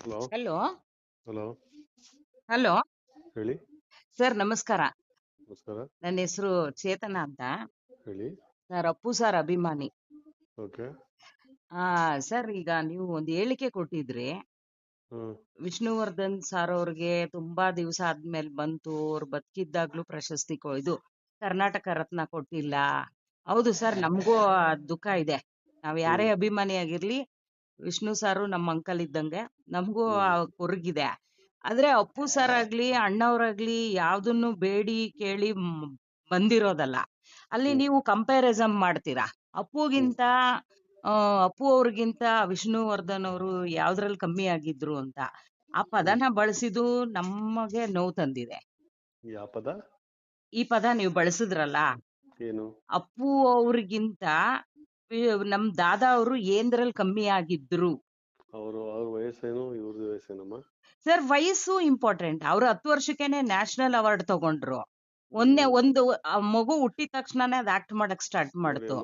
Hello. Hello. Hello. Hello. ಹೇಳಿ. Sir ನಮಸ್ಕಾರ. ನಮಸ್ಕಾರ. ನನ್ನ ಹೆಸರು ಚೇತನ ಅಂತ. ಹೇಳಿ. ಸರ್ ಅಪ್ಪು ಸರ್ ಅಭಿಮಾನಿ. ಓಕೆ. ಆ ಸರ್ ಈಗ ನೀವು ಒಂದು ಹೇಳಿಕೆ ಕೊಟ್ಟಿದ್ರಿ. ಹ್ಮ್. ವಿಷ್ಣುವರ್ಧನ್ ಸರ್ ಅವ್ರಿಗೆ ತುಂಬಾ ದಿವಸ ಆದ್ಮೇಲೆ ಬಂತು ಅವ್ರು ಬದುಕಿದ್ದಾಗ್ಲೂ ಪ್ರಶಸ್ತಿ ಕೊ ಇದು ಕರ್ನಾಟಕ ರತ್ನ ಕೊಟ್ಟಿಲ್ಲ. ಹೌದು ಸರ್ ನಮಗೂ ದುಃಖ ಇದೆ. ನಾವ್ ಯಾರೇ ಅಭಿಮಾನಿ ಆಗಿರ್ಲಿ ವಿಷ್ಣು ಸಾರು ನಮ್ಮ ಅಂಕಲ್ ಇದ್ದಂಗೆ ನಮಗೂ ಕೊರಗಿದೆ. ಆದ್ರೆ ಅಪ್ಪು ಸರ್ ಆಗ್ಲಿ ಅಣ್ಣವ್ರಾಗ್ಲಿ ಯಾವ್ದನ್ನು ಬೇಡಿ ಕೇಳಿ ಬಂದಿರೋದಲ್ಲ. ಅಲ್ಲಿ ನೀವು ಕಂಪ್ಯಾರಿಸಮ್ ಮಾಡ್ತೀರಾ? ಅಪ್ಪುಗಿಂತ ಅಪ್ಪು ಅವ್ರಿಗಿಂತ ವಿಷ್ಣುವರ್ಧನ್ ಅವರು ಯಾವ್ದ್ರಲ್ಲಿ ಕಮ್ಮಿ ಆಗಿದ್ರು ಅಂತ ಆ ಪದನ ಬಳಸಿದು ನಮಗೆ ನೋವು ತಂದಿದೆ. ಈ ಪದ ನೀವು ಬಳಸಿದ್ರಲ್ಲ? ಏನು? ಅಪ್ಪು ಅವ್ರಿಗಿಂತ ನಮ್ ದಾದಾ ಅವರು ಏಂದ್ರಲ್ಲಿ ಕಮ್ಮಿ ಆಗಿದ್ರು? ಅವರು ಅವ್ರ ವಯಸ್ಸೇನು ಇವ್ರದ್ದು ವಯಸ್ಸೇನಮ್ಮ? ಸರ್ ವಯಸ್ಸು ಇಂಪಾರ್ಟೆಂಟ್ ಅವ್ರು ಹತ್ತು ವರ್ಷಕ್ಕೇನೆ ನ್ಯಾಷನಲ್ ಅವಾರ್ಡ್ ತಗೊಂಡ್ರು. ಒಂದೇ ಒಂದು ಆ ಮಗು ಹುಟ್ಟಿದ ತಕ್ಷಣನೇ ಅದ್ ಆಕ್ಟ್ ಮಾಡಕ್ ಸ್ಟಾರ್ಟ್ ಮಾಡ್ತು.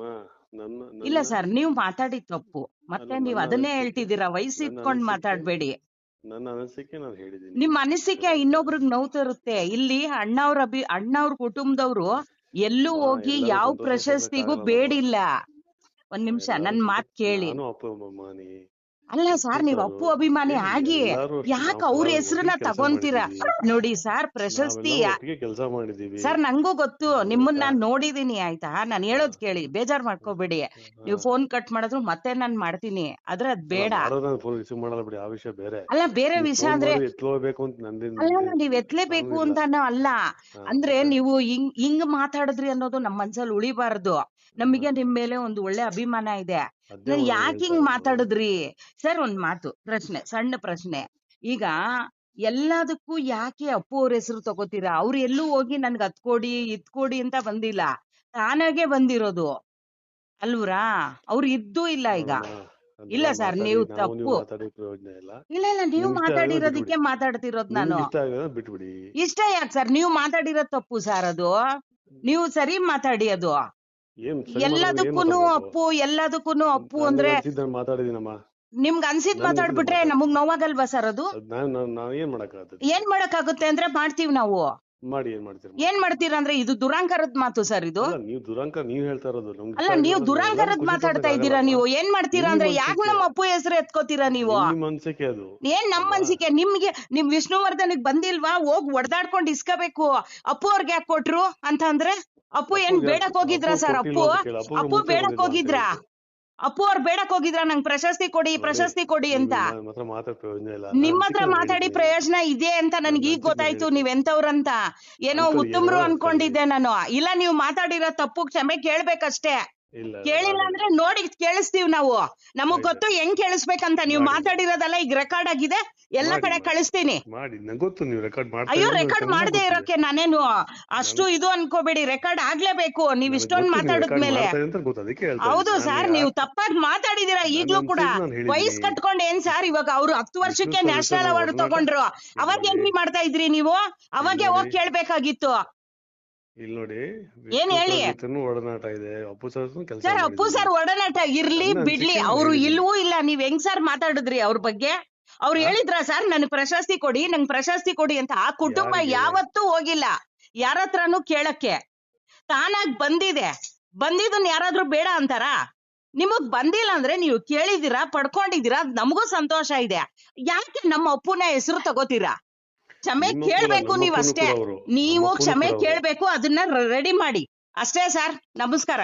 ನನ್ನ ಇಲ್ಲ ಸರ್ ನೀವು ಮಾತಾಡಿದ್ ತಪ್ಪು. ಮತ್ತೆ ಅಲ್ಲ, ನೀವ್ ನನ್ನ ಅದನ್ನೇ ಅನಿಸಿಕೆ- ಹೇಳ್ತಿದ್ದೀರಾ? ವಯಸ್ಸು ನನ್ನ ಇಟ್ಕೊಂಡ್ ಅನಿಸಿಕೆ- ಮಾತಾಡ್ಬೇಡಿ. ನನ್ನ ಅನಿಸಿಕೆ ನಾನು ಹೇಳಿದ್ದೀನಿ. ನಿಮ್ ಅನಿಸಿಕೆ ಇನ್ನೊಬ್ರಿಗೆ ನೋವು ತರುತ್ತೆ. ಇಲ್ಲಿ ಅಣ್ಣವ್ರ ಅಭಿ ಅಣ್ಣವ್ರ ಕುಟುಂಬದವ್ರು ಎಲ್ಲೂ ಹೋಗಿ ಎಲ್ಲರೂ ಯಾವ ಸಂತೋಷ ಪ್ರಶಸ್ತಿಗೂ ಪಡ್ಬೇಕಾಗಲ್ಲ ಬೇಡಿಲ್ಲ. ಒಂದ್ ನಿಮಿಷ ನನ್ ಮಾತ್ ಕೇಳಿ. ನಾನು ಅಭಿಮಾನಿ ಅಲ್ಲ ಸರ್ ನೀವ್ ಅಪ್ಪು ಅಭಿಮಾನಿ ಆಗಿ ಯಾಕೆ ಅವ್ರ ಹೆಸರನ್ನ ತಗೊಂತೀರಾ? ನೋಡಿ ಸರ್ ಪ್ರಶಸ್ತಿ ಕೆಲಸ ಮಾಡಿದೀವಿ. ಸರ್ ನಂಗೂ ಗೊತ್ತು. ನಿಮ್ಮನ್ನ ನಾನ್ ನೋಡಿದೀನಿ ಆಯ್ತಾ? ನಾನ್ ಹೇಳೋದ್ ಕೇಳಿ. ಬೇಜಾರ್ ಮಾಡ್ಕೋಬೇಡಿ. ನೀವು ಫೋನ್ ಕಟ್ ಮಾಡಿದ್ರು ಮತ್ತೆ ನಾನ್ ಮಾಡ್ತೀನಿ. ಆದ್ರೆ ಅದ್ ಬೇಡ. ಅಲ್ಲ ಬೇರೆ ವಿಷಯ ಅಂದ್ರೆ ಅಲ್ಲ ನೀವ್ ಎತ್ಲೇಬೇಕು. ಅಂತಾನು ಅಲ್ಲ. ಅಂದ್ರೆ ನೀವು ಹಿಂಗ್ ಹಿಂಗ್ ಮಾತಾಡಿದ್ರಿ ಅನ್ನೋದು ನಮ್ ಮನ್ಸಲ್ಲಿ ಉಳಿಬಾರ್ದು. ನಮಗೆ ನಿಮ್ ಮೇಲೆ ಒಂದು ಒಳ್ಳೆ ಅಭಿಮಾನ ಇದೆ. ಯಾಕೆ ಹಿಂಗ್. ಮಾತಾಡಿದ್ರಿ? ಸರ್ ಒಂದ್ ಮಾತು ಪ್ರಶ್ನೆ ಸಣ್ಣ ಪ್ರಶ್ನೆ. ಈಗ ಎಲ್ಲದಕ್ಕೂ ಯಾಕೆ ಅಪ್ಪು ಅವ್ರ ಹೆಸರು ತಗೋತೀರಾ? ಅವ್ರು ಎಲ್ಲೂ ಹೋಗಿ ನನ್ಗೆ ಹತ್ಕೊಡಿ ಇತ್ಕೊಡಿ ಅಂತ ಬಂದಿಲ್ಲ. ತಾನಾಗೆ ಬಂದಿರೋದು. ಅಲ್ವ್ರಾ? ಅವ್ರು ಇದ್ದೂ ಇಲ್ಲ ಈಗ. ಇಲ್ಲ ಸರ್, ನೀವು ತಪ್ಪು. ಇಲ್ಲ. ಇಲ್ಲ ನೀವು ಮಾತಾಡಿರೋದಕ್ಕೆ. ಮಾತಾಡ್ತಿರೋದ್ ನಾನು. ಇಷ್ಟ ಯಾಕೆ ಸರ್? ನೀವು ಮಾತಾಡಿರೋದ್ ತಪ್ಪು ಸರ್ ಅದು. ನೀವು ಸರಿ ಮಾತಾಡಿ ಅದು. ಎಲ್ಲದಕ್ಕೂನು? ಅಪ್ಪು ಎಲ್ಲದಕ್ಕೂನು ಅಪ್ಪು ಅಂದ್ರೆ ಮಾತಾಡಿದೀನಮ್ಮ ನಿಮ್ಗ್ ಅನ್ಸಿದ್ ಮಾತಾಡ್ಬಿಟ್ರೆ ಮಾತಾಡ್- ನಮಗ್ ನೋವಾಗಲ್ವಾ ಸರ್ ಅದು? ಏನ್ ಮಾಡಕ್ಕಾಗತ್ತೆ ಏನ್ ಮಾಡಕ್ಕಾಗುತ್ತೆ ಅಂದ್ರೆ ಮಾಡ್ತೀವಿ ನಾವು. ಮಾಡಿ ಏನ್ ಮಾಡ್ತೀರಾ ಏನ್ ಮಾಡ್ತೀರಾ ಅಂದ್ರೆ ಇದು ದುರಾಂಕಾರದ ಮಾತು ಸರ್ ಇದು. ಅಲ್ಲ ನೀವು ದುರಂಕ ನೀವ್ ಹೇಳ್ತಾ ಇರೋದು ಅಲ್ಲ ನೀವು ದುರಾಂಕಾರದ ಮಾತಾಡ್ತಾ ಇದ್ದೀರಾ ನೀವು? ಏನ್ ಮಾಡ್ತೀರಾ ಅಂದ್ರೆ ಯಾಕೆ ನಮ್ಮ ಅಪ್ಪು ಹೆಸರು ಎತ್ಕೋತೀರಾ ನೀವು? ಅನ್ಸಿಕೆ ಅದು? ಏನ್ ನಮ್ಮ ಅಲ್ವಾ? ಅನ್ಸಿಕೆ? ನಿಮ್ಗೆ ನಿಮ್ ವಿಷ್ಣುವರ್ಧನ್ ಬಂದಿಲ್ವಾ? ಹೋಗ್ ಹೊಡ್ದಾಡ್ಕೊಂಡ್ ಇಸ್ಕೋಬೇಕು. ಅಪ್ಪು ಅವ್ರಿಗೆ ಯಾಕೆ ಕೊಟ್ರು ಅಂತ ಅಂದ್ರೆ? ಅಪ್ಪು ಏನ್ ಬೇಡಕ್ ಹೋಗಿದ್ರ ಸರ್ ಅಪ್ಪು? ಅಪ್ಪು ಬೇಡಕ್ ಹೋಗಿದ್ರ? ಅಪ್ಪು ಅವ್ರು ಬೇಡಕ್ ಹೋಗಿದ್ರ? ನಂಗ್ ಪ್ರಶಸ್ತಿ ಕೊಡಿ ಪ್ರಶಸ್ತಿ ಕೊಡಿ ಅಂತ. ನಿಮ್ಮ ಹತ್ರ ಮಾತಾಡ್. ಪ್ರಯೋಜನ ಇದೆ ಅಂತ ನನ್ಗೆ ಈಗ ಗೊತ್ತಾಯ್ತು. ನೀವ್ ಎಂತವ್ರಂತ ಏನೋ ಉತ್ತಮ್ರು ಅನ್ಕೊಂಡಿದ್ದೆ ನಾನು. ಇಲ್ಲ ನೀವು ಮಾತಾಡಿರೋ ತಪ್ಪು ಕ್ಷಮೆ ಕೇಳ್ಬೇಕಷ್ಟೇ. ಕೇಳಿಲ್ಲ ಅಂದ್ರೆ ನೋಡಿ ಕೇಳಿಸ್ತೀವಿ ನಾವು. ನಮಗ್. ಗೊತ್ತು ಹೆಂಗ್ ಕೇಳಿಸ್ಬೇಕಂತ ನೀವು ಮಾತಾಡಿರೋದಲ್ಲ ಈಗ ರೆಕಾರ್ಡ್ ಆಗಿದೆ. ಎಲ್ಲ ಕಡೆ ಕಳಿಸ್ತೀನಿ. ಮಾಡಿ ನಂಗೆ ಗೊತ್ತು ನೀವು ರೆಕಾರ್ಡ್ ಮಾಡ್ತಾ ಅಯ್ಯೋ ರೆಕಾರ್ಡ್ ಮಾಡದೆ ಇರೋಕೆ ನಾನೇನು ಅಷ್ಟು ಇದು ಅನ್ಕೋಬೇಡಿ ರೆಕಾರ್ಡ್ ಆಗ್ಲೇಬೇಕು. ನೀವ್ ಇಷ್ಟೊಂದ್ ಮಾತಾಡಿದ್ಮೇಲೆ. ಹೌದು. ಸರ್ ನೀವು ತಪ್ಪಾಗಿ ಮಾತಾಡಿದೀರಾ ಈಗ್ಲೂ ಕೂಡ ವಯಸ್ ಕಟ್ಕೊಂಡ್ ಏನ್ ಸರ್ ಇವಾಗ ಅವ್ರು ಹತ್ತು ವರ್ಷಕ್ಕೆ ನ್ಯಾಷನಲ್ ಅವಾರ್ಡ್ ತಗೊಂಡ್ರು. ಅವಾಗ ಏನ್ ಮಾಡ್ತಾ ಇದ್ರಿ ನೀವು? ಅವಾಗೆ ಹೋಗಿ. ಕೇಳ್ಬೇಕಾಗಿತ್ತು. ಇಲ್ಲಿ ನೋಡಿ ಏನ್ ಹೇಳಿ? ಒಡನಾಟ ಇದೆ ಅಪ್ಪು ಸರ್ ಕೆಲಸ ಸರ್ ಅಪ್ಪು ಸರ್ ಒಡನಾಟ ಇರ್ಲಿ ಬಿಡ್ಲಿ ಅವ್ರು. ಇಲ್ವೂ ಇಲ್ಲ ನೀವ್ ಹೆಂಗ್ ಸರ್ ಮಾತಾಡಿದ್ರಿ ಅವ್ರ ಬಗ್ಗೆ ಅವ್ರು? ಹೇಳಿದ್ರ ಸರ್ ನನ್ ಪ್ರಶಸ್ತಿ ಕೊಡಿ ನಂಗ್ ಪ್ರಶಸ್ತಿ ಕೊಡಿ ಅಂತ ಆ ಕುಟುಂಬ? ಯಾವತ್ತೂ ಹೋಗಿಲ್ಲ ಯಾರ ಹತ್ರನೂ ಕೇಳಕ್ಕೆ ತಾನಾಗ್ ಬಂದಿದೆ ಬಂದಿದನ್ ಯಾರಾದ್ರೂ ಬೇಡ ಅಂತಾರ ನಿಮಗ್ ಬಂದಿಲ್ಲ ಅಂದ್ರೆ ನೀವು ಕೇಳಿದೀರಾ ಪಡ್ಕೊಂಡಿದೀರಾ ನಮಗೂ ಸಂತೋಷ ಇದೆ ಯಾಕೆ ನಮ್ಮ ಅಪ್ಪುನ ಹೆಸರು ತಗೋತೀರಾ ಕ್ಷಮೆ ಕೇಳ್ಬೇಕು ನೀವ್ ಅಷ್ಟೇ ನೀವು ಕ್ಷಮೆ ಕೇಳ್ಬೇಕು ಅದನ್ನ ರೆಡಿ ಮಾಡಿ. ಅಷ್ಟೇ ಸರ್. ನಮಸ್ಕಾರ.